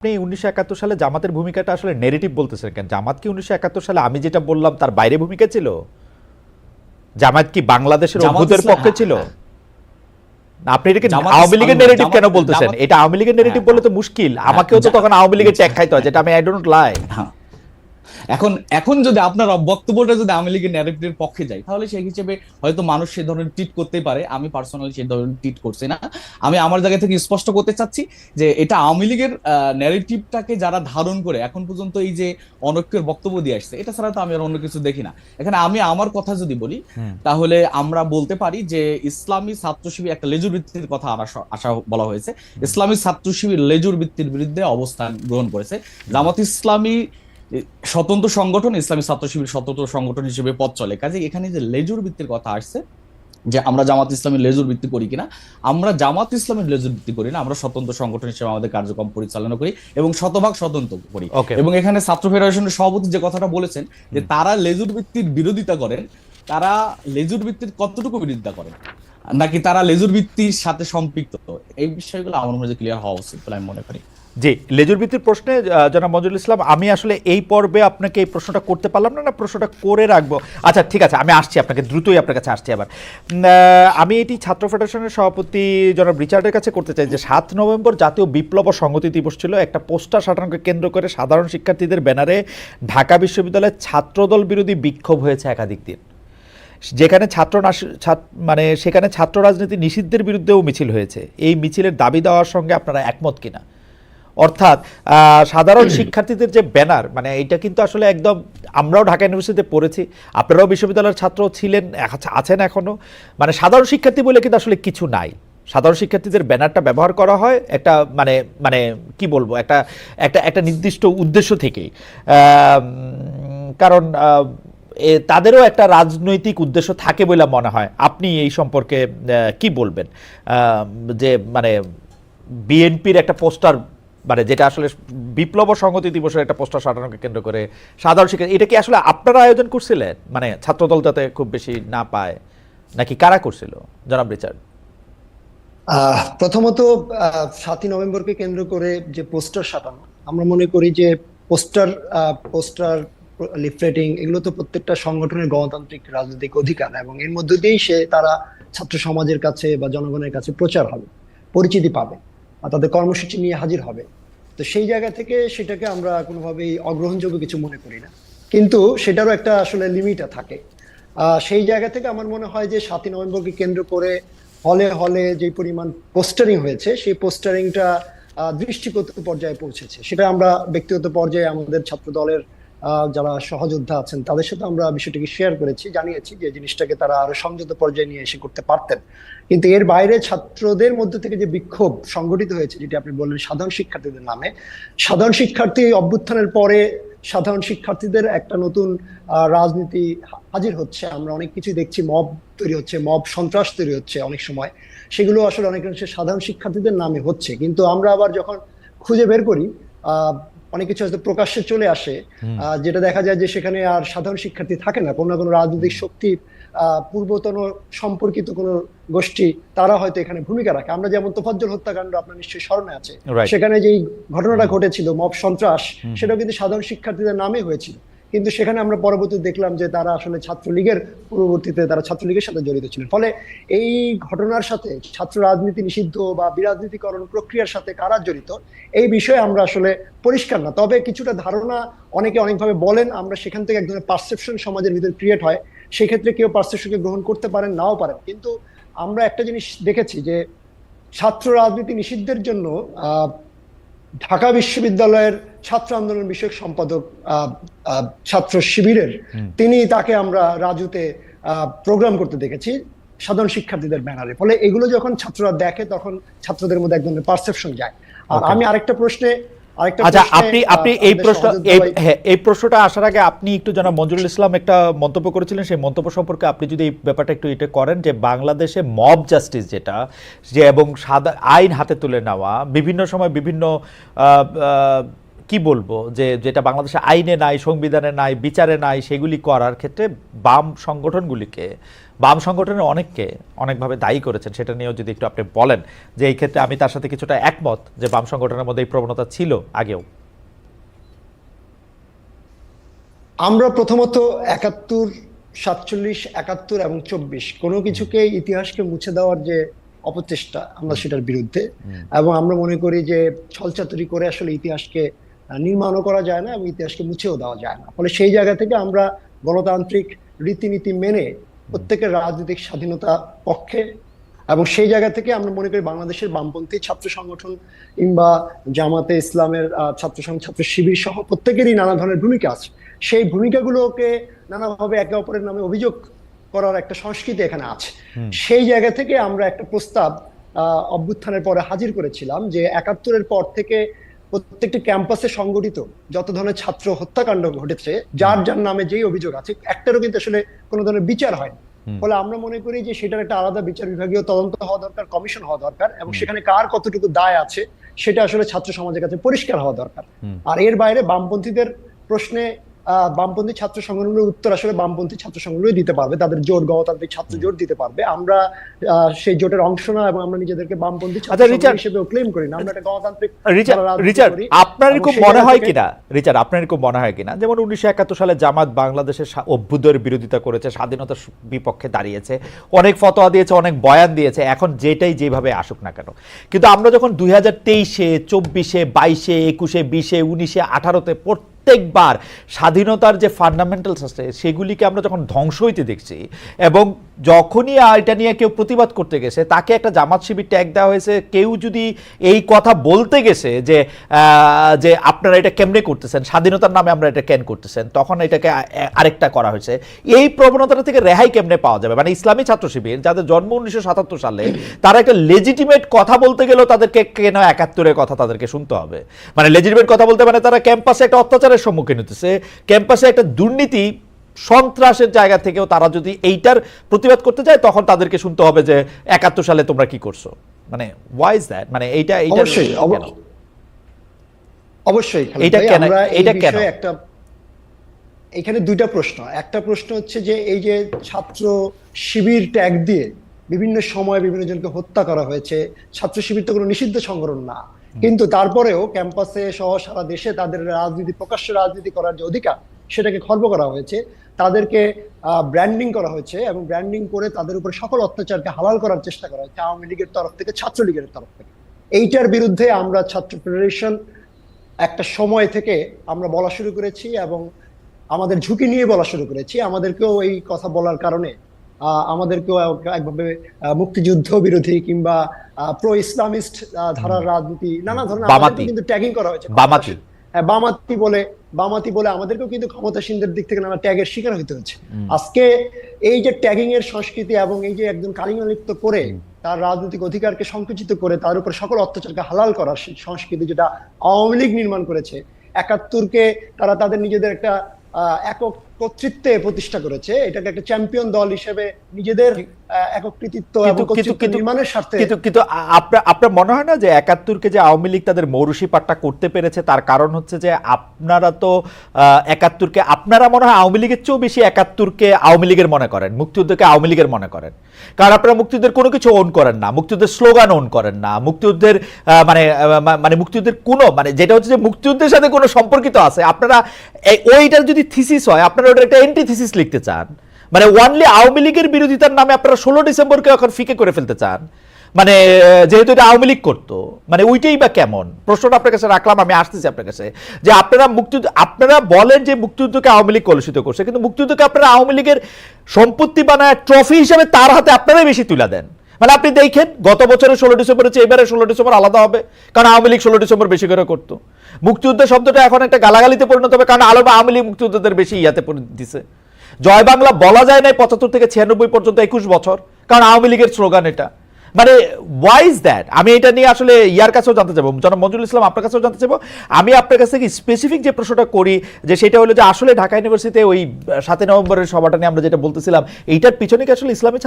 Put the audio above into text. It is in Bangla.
আপনি উনিশশো একাত্তর সালে জামাতের ভূমিকাটা আসলে নেগেটিভ বলতেছেন কেন? জামাত কি উনিশশো একাত্তর সালে আমি যেটা বললাম তার বাইরে ভূমিকা ছিল? জামাত কি বাংলাদেশের অভ্যুতের পক্ষে ছিল? না, আপনি এটাকে আওয়ামী লীগের নেগেটিভ কেন বলতেছেন? এটা আওয়ামী লীগের নেগেটিভ হ্যাঁ, বলে তো মুশকিল। হ্যাঁ, আমাকেও তো তখন আওয়ামী লীগের ট্যাগ খাইতে হয় যেটা আমি আই ডোন্ট লাই হ্যাঁ। এখন এখন যদি আপনার বক্তব্যটা যদি আওয়ামী লীগের ন্যারেটিভের পক্ষে যায় তাহলে সেই হিসেবে হয়তো মানুষ সে ধরনের ট্রিট করতেই পারে। আমি পার্সোনালি সেই ধরনের ট্রিট করছি না। আমি আমার জায়গা থেকে স্পষ্ট করতে চাচ্ছি যে এটা আওয়ামী লীগের ন্যারেটিভটাকে যারা ধারণ করে এখন পর্যন্ত এই যে অনৈক্যের বক্তব্য দিয়ে আসছে এটা ছাড়া তো আমি আর অন্য কিছু দেখি না। এখানে আমি আমার কথা যদি বলি তাহলে আমরা বলতে পারি যে ইসলামী ছাত্র শিবির একটা লেজুর ভিত্তির কথা আশা বলা হয়েছে। ইসলামী ছাত্র শিবির লেজুর ভিত্তির বিরুদ্ধে অবস্থান গ্রহণ করেছে। জামাত ইসলামী স্বতন্ত্র সংগঠন ইসলামী ছাত্র শিবির স্বতন্ত্র সংগঠন হিসেবে পথ চলে। কাজে এখানে যে লেজুর ভিত্তির কথা আসছে যে আমরা জামাত ইসলামের লেজুর ভিত্তি করি কিনা আমরা জামাত ইসলামের লেজুর ভিত্তি করি না আমরা স্বতন্ত্র সংগঠন হিসেবে আমাদের কার্যক্রম পরিচালনা করি এবং শতভাগ স্বতন্ত্র করি। ওকে এবং এখানে ছাত্র ফেডারেশনের সভাপতি যে কথাটা বলেছেন যে তারা লেজুর ভিত্তির বিরোধিতা করেন তারা লেজুর ভিত্তির কতটুকু বিরোধিতা করেন নাকি তারা লেজুর ভিত্তির সাথে সম্পৃক্ত? এই বিষয়গুলো আমার মনে হয় ক্লিয়ার হওয়া উচিত বলে আমি মনে করি। জি, লেজুর ভিত্তির প্রশ্নে জনাব মঞ্জুরুল ইসলাম, আমি আসলে এই পর্বে আপনাকে এই প্রশ্নটা করতে পারলাম না না, প্রশ্নটা করে রাখব। আচ্ছা ঠিক আছে, আমি আসছি আপনাকে, দ্রুতই আপনার কাছে আসছি আবার। আমি এটি ছাত্র ফেডারেশনের সভাপতি জনাব রিচার্ডের কাছে করতে চাই যে, সাত নভেম্বর জাতীয় বিপ্লব ও সংহতি দিবস ছিল, একটা পোস্টার সাটানোকে কেন্দ্র করে সাধারণ শিক্ষার্থীদের ব্যানারে ঢাকা বিশ্ববিদ্যালয়ের ছাত্রদল বিরোধী বিক্ষোভ হয়েছে একাধিক দিন। যেখানে ছাত্র মানে সেখানে ছাত্র রাজনীতি নিষিদ্ধের বিরুদ্ধেও মিছিল হয়েছে। এই মিছিলের দাবি দেওয়ার সঙ্গে আপনারা একমত কিনা? অর্থাৎ সাধারণ শিক্ষার্থীদের যে ব্যানার মানে এটা কিন্তু আসলে একদম আমরাও ঢাকা ইউনিভার্সিটিতে পড়েছি আপনারাও বিশ্ববিদ্যালয়ের ছাত্র ছিলেন আছ- আছেন এখনও মানে সাধারণ শিক্ষার্থী বলে কিন্তু আসলে কিছু নাই। সাধারণ শিক্ষার্থীদের ব্যানারটা ব্যবহার করা হয় একটা মানে মানে কি বলব একটা একটা একটা নির্দিষ্ট উদ্দেশ্য থেকেই। কারণ এ তাদেরও একটা রাজনৈতিক উদ্দেশ্য থাকে বলে মনে হয়। আপনি এই সম্পর্কে কি বলবেন? যে মানে বিএনপির একটা পোস্টার মানে যেটা আসলে বিপ্লব সংহতি দিবসের একটা পোস্টার সাজানোকে কেন্দ্র করে সাধারণ শিক্ষা এটা কি আসলে আপনারা আয়োজন করছিলেন? মানে ছাত্রদল যাতে খুব বেশি না পায়, নাকি কারা করছিল? জনাব রিচার্ড। প্রথমত সাতই নভেম্বরকে কেন্দ্র করে যে পোস্টার সাটানো আমরা মনে করি যে পোস্টার পোস্টার লিফলেটিং এগুলো তো প্রত্যেকটা সংগঠনের গণতান্ত্রিক রাজনৈতিক অধিকার এবং এর মধ্য দিয়েই সে তারা ছাত্র সমাজের কাছে বা জনগণের কাছে প্রচার হবে, পরিচিতি পাবে। তাদের কর্মসূচি নিয়ে হাজির হবে। তো সেই জায়গা থেকে সেটাকে আমরা কোনোভাবেই অগ্রহণযোগ্য কিছু মনে করি না। কিন্তু সেটারও একটা আসলে লিমিট থাকে। সেই জায়গা থেকে আমার মনে হয় যে সাতই নভেম্বরকে কেন্দ্র করে হলে হলে যে পরিমাণ পোস্টারিং হয়েছে, সেই পোস্টারিংটা দৃষ্টিগত পর্যায়ে পৌঁছেছে। সেটা আমরা ব্যক্তিগত পর্যায়ে আমাদের ছাত্র দলের যারা সহযোদ্ধা আছেন, তাদের সাথে আমরা বিষয়টিকে শেয়ার করেছি, জানিয়েছি যে জিনিসটাকে তারা আরও সংযত পর্যায়ে নিয়ে এসে করতে পারতেন। কিন্তু এর বাইরে ছাত্রদের মধ্যে থেকে যে বিক্ষোভ সংগঠিত হয়েছে, যেটি আপনি বললেন সাধারণ শিক্ষার্থীদের নামে, সাধারণ শিক্ষার্থী অভ্যুত্থানের পরে সাধারণ শিক্ষার্থীদের একটা নতুন রাজনীতি হাজির হচ্ছে। আমরা অনেক কিছু দেখছি, মব তৈরি হচ্ছে, মব সন্ত্রাস তৈরি হচ্ছে অনেক সময়। সেগুলো আসলে অনেকাংশে সাধারণ শিক্ষার্থীদের নামে হচ্ছে। কিন্তু আমরা আবার যখন খুঁজে বের করি অনেক কিছু হয়তো প্রকাশ্যে চলে আসে যেটা দেখা যায় যে সেখানে আর সাধারণ শিক্ষার্থী থাকে না। কোনো না কোনো রাজনৈতিক শক্তির আহ, পূর্বতন সম্পর্কিত কোন গোষ্ঠী তারা হয়তো এখানে ভূমিকা রাখে। আমরা যেমন তোফাজ্জল হত্যাকাণ্ড আপনার নিশ্চয়ই স্মরণে আছে। সেখানে যেই ঘটনাটা ঘটেছিল মব সন্ত্রাস সেটাও কিন্তু সাধারণ শিক্ষার্থীদের নামে হয়েছিল। কিন্তু সেখানে আমরা পরবর্তীতে দেখলাম যে তারা আসলে ছাত্রলীগের পূর্ববর্তীতে তারা ছাত্রলীগের সাথে জড়িত ছিলেন। ফলে এই ঘটনার সাথে ছাত্র রাজনীতি নিষিদ্ধ বা বিরাজনীতিকরণ প্রক্রিয়ার সাথে কারা জড়িত, এই বিষয়ে আমরা আসলে পরিষ্কার না। তবে কিছুটা ধারণা অনেকে অনেকভাবে বলেন, আমরা সেখান থেকে এক ধরনের পারসেপশন সমাজের ভিতরে ক্রিয়েট হয়। সেক্ষেত্রে কেউ পারসেপশনকে গ্রহণ করতে পারেন, নাও পারেন। কিন্তু আমরা একটা জিনিস দেখেছি যে ছাত্র রাজনীতি নিষিদ্ধের জন্য ঢাকা বিশ্ববিদ্যালয়ের ছাত্র আন্দোলন বিষয়ক সম্পাদক ছাত্র শিবিরের তিনি তাকে আমরা রাজুতে প্রোগ্রাম করতে দেখেছি সাধারণ শিক্ষার্থীদের ব্যানারে। ফলে এগুলো যখন ছাত্ররা দেখে তখন ছাত্রদের মধ্যে এক ধরনের পারসেপশন যায়। আর আমি আরেকটা প্রশ্নে আচ্ছা আপনি আপনি এই প্রশ্ন এই হ্যাঁ এই প্রশ্নটা আসার আগে আপনি একটু যেন মঞ্জুরুল ইসলাম একটা মন্তব্য করেছিলেন সেই মন্তব্য সম্পর্কে আপনি যদি এই ব্যাপারটা একটু এটা করেন যে বাংলাদেশে মব জাস্টিস যেটা যে এবং সাদা আইন হাতে তুলে নেওয়া বিভিন্ন সময় বিভিন্ন কি বলব? যে যেটা বাংলাদেশে আইনে নাই সংবিধানে নাই বিচারে নাই সেগুলি করার ক্ষেত্রে বাম সংগঠনগুলিকে বাম সংগঠনের অনেককে অনেকভাবে দায়ী করেছেন। সেটা নিয়েও যদি একটু আপনি বলেন যে এই ক্ষেত্রে আমি তার সাথে কিছুটা একমত যে বাম সংগঠনের মধ্যে এই প্রবণতা ছিল আগেও। আমরা প্রথমত একাত্তর সাতচল্লিশ একাত্তর এবং চব্বিশ কোনো কিছুকে ইতিহাসকে মুছে দেওয়ার যে অপচেষ্টা আমরা সেটার বিরুদ্ধে এবং আমরা মনে করি যে ছলচাতুরি করে আসলে ইতিহাসকে নির্মাণও করা যায় না এবং ইতিহাসকে মুছেও দেওয়া যায় না। ফলে সেই জায়গা থেকে আমরা গণতান্ত্রিক রীতিনীতি মেনে প্রত্যেকের রাজনৈতিক স্বাধীনতা পক্ষে এবং সেই জায়গা থেকে আমরা মনে করি বাংলাদেশের বামপন্থী ছাত্র সংগঠন কিংবা জামাতে ইসলামের ছাত্র সংঘ ছাত্র শিবির সহ প্রত্যেকেরই নানা ধরনের ভূমিকা আছে। সেই ভূমিকাগুলোকে নানাভাবে একে অপরের নামে অভিযোগ করার একটা সংস্কৃতি এখানে আছে। সেই জায়গা থেকে আমরা একটা প্রস্তাব আহ, অভ্যুত্থানের পরে হাজির করেছিলাম যে একাত্তরের পর থেকে প্রত্যেকটি ক্যাম্পাসে সংগঠিত যত ধরনের ছাত্র হত্যাকাণ্ড ঘটেছে যার যার নামে যেই অভিযোগ আছে একটারও কিন্তু আসলে কোনো ধরনের বিচার হয় ফলে আমরা মনে করি যে সেটার একটা আলাদা বিচার বিভাগীয় তদন্ত হওয়া দরকার কমিশন হওয়া দরকার এবং সেখানে কার কতটুকু দায় আছে সেটা আসলে ছাত্র সমাজের কাছে পরিষ্কার হওয়া দরকার। আর এর বাইরে বামপন্থীদের প্রশ্নে বামপন্থী ছাত্র সংগঠনগুলোর উত্তর আসলে বামপন্থী ছাত্র সংগঠনগুলোই দিতে পারবে। তাদের জোট গণতান্ত্রিক ছাত্র জোট দিতে পারবে। আমরা সেই জোটের অংশ না এবং আমরা নিজেদেরকে বামপন্থী ছাত্র আচ্ছা, হিসেবে ক্লেম করি না। আমরা একটা গণতান্ত্রিক রিচার্ড আপনার এরকম মনে হয় কিনা? রিচার্ড আপনার এরকম মনে হয় কিনা? যেমন উনিশশো একাত্তর সালে জামাত বাংলাদেশের অভ্যুদয়ের বিরোধিতা করেছে স্বাধীনতার বিপক্ষে দাঁড়িয়েছে অনেক ফতোয়া দিয়েছে অনেক বয়ান দিয়েছে এখন যেটাই যেভাবে আসুক না কেন। কিন্তু আমরা যখন দুই হাজার তেইশে চব্বিশে বাইশে একুশে বিশে উনিশে আঠারোতে প্রত্যেকবার স্বাধীনতার যে ফান্ডামেন্টালস আছে সেগুলিকে আমরা যখন ধ্বংস হইতে দেখছি এবং যখনই এটা নিয়ে কেউ প্রতিবাদ করতে গেছে, তাকে একটা জামাত শিবির ট্যাগ দেওয়া হয়েছে। কেউ যদি এই কথা বলতে গেছে যে যে আপনারা এটা কেমনে করতেছেন, স্বাধীনতার নামে আমরা এটা কেন করতেছেন, তখন এটাকে আরেকটা করা হয়েছে। এই প্রবণতাটা থেকে রেহাই কেমনে পাওয়া যাবে? মানে ইসলামী ছাত্র শিবির, যাদের জন্ম উনিশশো সাতাত্তর সালে, তারা একটা লেজিটিমেট কথা বলতে গেলেও তাদেরকে কেন একাত্তরের কথা তাদেরকে শুনতে হবে? মানে লেজিটিমেট কথা বলতে মানে তারা ক্যাম্পাসে একটা অত্যাচারের সম্মুখীন হতেছে ক্যাম্পাসে একটা দুর্নীতি সন্ত্রাসের জায়গা থেকেও তারা যদি এইটার প্রতিবাদ করতে চায় তখন তাদেরকে শুনতে হবে যে একাত্তর সালে তোমরা কি করছ মানে ওয়াই ইজ দ্যাট মানে এইটা এইটা অবশ্যই অব- কেন? অবশ্যই খালেদ কেন- আমরা কেন? একটা এখানে দুইটা প্রশ্ন একটা প্রশ্ন হচ্ছে যে এই যে ছাত্র শিবির ট্যাগ দিয়ে বিভিন্ন সময় বিভিন্ন জনকে হত্যা করা হয়েছে ছাত্র শিবির তো কোনো নিষিদ্ধ সংগঠন না কিন্তু তারপরেও ক্যাম্পাসে সহ সারা দেশে তাদের রাজনীতি, প্রকাশ্য রাজনীতি করার যে অধিকার, সেটাকে খর্ব করা হয়েছে। তাদেরকে ব্র্যান্ডিং করা হয়েছে এবং ব্র্যান্ডিং করে তাদের উপরে সকল অত্যাচারকে হালাল করার চেষ্টা করা হয়েছে আওয়ামী লীগের তরফ থেকে, ছাত্রলীগের তরফ থেকে। এইটার বিরুদ্ধে আমরা ছাত্র ফেডারেশন একটা সময় থেকে আমরা বলা শুরু করেছি এবং আমাদের ঝুঁকি নিয়ে বলা শুরু করেছি। আমাদেরকেও এই কথা বলার কারণে আমাদেরকেও একভাবে মুক্তিযুদ্ধ বিরোধী কিংবা প্রো ইসলামিস্ট ধারার রাজনীতি নানা ধরনের কিন্তু ট্যাগিং করা হয়েছে। বামাতি। হ্যাঁ, বামাতি বলে বামাতি বলে আমাদেরকেও কিন্তু ক্ষমতাসীনদের দিক থেকে নানা ট্যাগের শিকার হতে হচ্ছে আজকে এই যে ট্যাগিং এর সংস্কৃতি এবং এই যে একজন কালিঙ্গলিপ্ত করে তার রাজনৈতিক অধিকারকে সংকুচিত করে তার উপর সকল অত্যাচারকে হালাল করার সংস্কৃতি যেটা আওয়ামী লীগ নির্মাণ করেছে একাত্তরকে তারা তাদের নিজেদের একটা আহ, একক কর্তৃত্বে প্রতিষ্ঠা করেছে। এটাকে একটা চ্যাম্পিয়ন দল হিসেবে নিজেদের একক কৃতিত্ব এবং কিন্তু- কিন্তু- কর্তৃত্ব কিন্তু- নির্মাণের স্বার্থে। কিন্তু কিন্তু আপনার আপনার মনে হয় না যে একাত্তরকে যে আওয়ামী লীগ তাদের মৌরুষি পাট্টা করতে পেরেছে তার কারণ হচ্ছে যে আপনারা তো একাত্তরকে আপনারা মনে হয় আওয়ামী লীগের চেয়েও বেশি একাত্তরকে আওয়ামী লীগের মনে করেন মুক্তিযুদ্ধকে আওয়ামী লীগের মনে করেন। কারণ আপনারা মুক্তিযুদ্ধের কোনো কিছু ওন করেন না মুক্তিযুদ্ধের স্লোগান ওন করেন না মুক্তিযুদ্ধের আহ, মানে মানে মুক্তিযুদ্ধের কোনো মানে যেটা হচ্ছে যে মুক্তিযুদ্ধের সাথে কোনো সম্পর্কিত আছে আপনারা ওইটার যদি থিসিস হয় আপনারা ওটা একটা এন্টি থিসিস লিখতে চান। মানে ওয়ানলি আওয়ামী লীগের বিরোধিতার নামে আপনারা ষোলো ডিসেম্বরকে এখন ফিকে করে ফেলতে চান। মানে যেহেতু এটা আওয়ামী লীগ করতো মানে ওইটাই বা কেমন? প্রশ্নটা আপনার কাছে রাখলাম, আমি আসতেছি আপনার কাছে। যে আপনারা মুক্তিযুদ্ধ, আপনারা বলেন যে মুক্তিযুদ্ধকে আওয়ামী লীগ কলুষিত করছে, কিন্তু মুক্তিযুদ্ধকে আপনারা আওয়ামী লীগের সম্পত্তি বানায় ট্রফি হিসেবে তার হাতে আপনারাই বেশি তুলে দেন। মানে আপনি দেখেন, গত বছরের ষোলো ডিসেম্বর হচ্ছে, এবারে ষোলো ডিসেম্বর আলাদা হবে, কারণ আওয়ামী লীগ ষোলো ডিসেম্বর বেশি করে করতো। মুক্তিযুদ্ধ শব্দটা এখন একটা গালাগালিতে পরিণত হবে, কারণ আলো আওয়ামী লীগ মুক্তিযুদ্ধদের বেশি ইয়াতে দিছে। জয় বাংলা বলা যায় নাই পঁচাত্তর থেকে ছিয়ানব্বই পর্যন্ত একুশ বছর, কারণ আওয়ামী লীগের স্লোগান এটা। মানে ওয়াই ইজ দ্যাট আমি এটা নিয়ে আসলে ইয়ার কাছেও জানতে চাবো জনাব মঞ্জুল ইসলাম, আপনার কাছেও জানতে চাবো আমি আপনার কাছ থেকে স্পেসিফিক যে প্রশ্নটা করি, যে সেটা হলো যে আসলে ঢাকা ইউনিভার্সিটিতে ওই, সাতই নভেম্বরের সভাটা নিয়ে আমরা যেটা বলতেছিলাম, এইটার পিছনে কি আসলে ইসলামী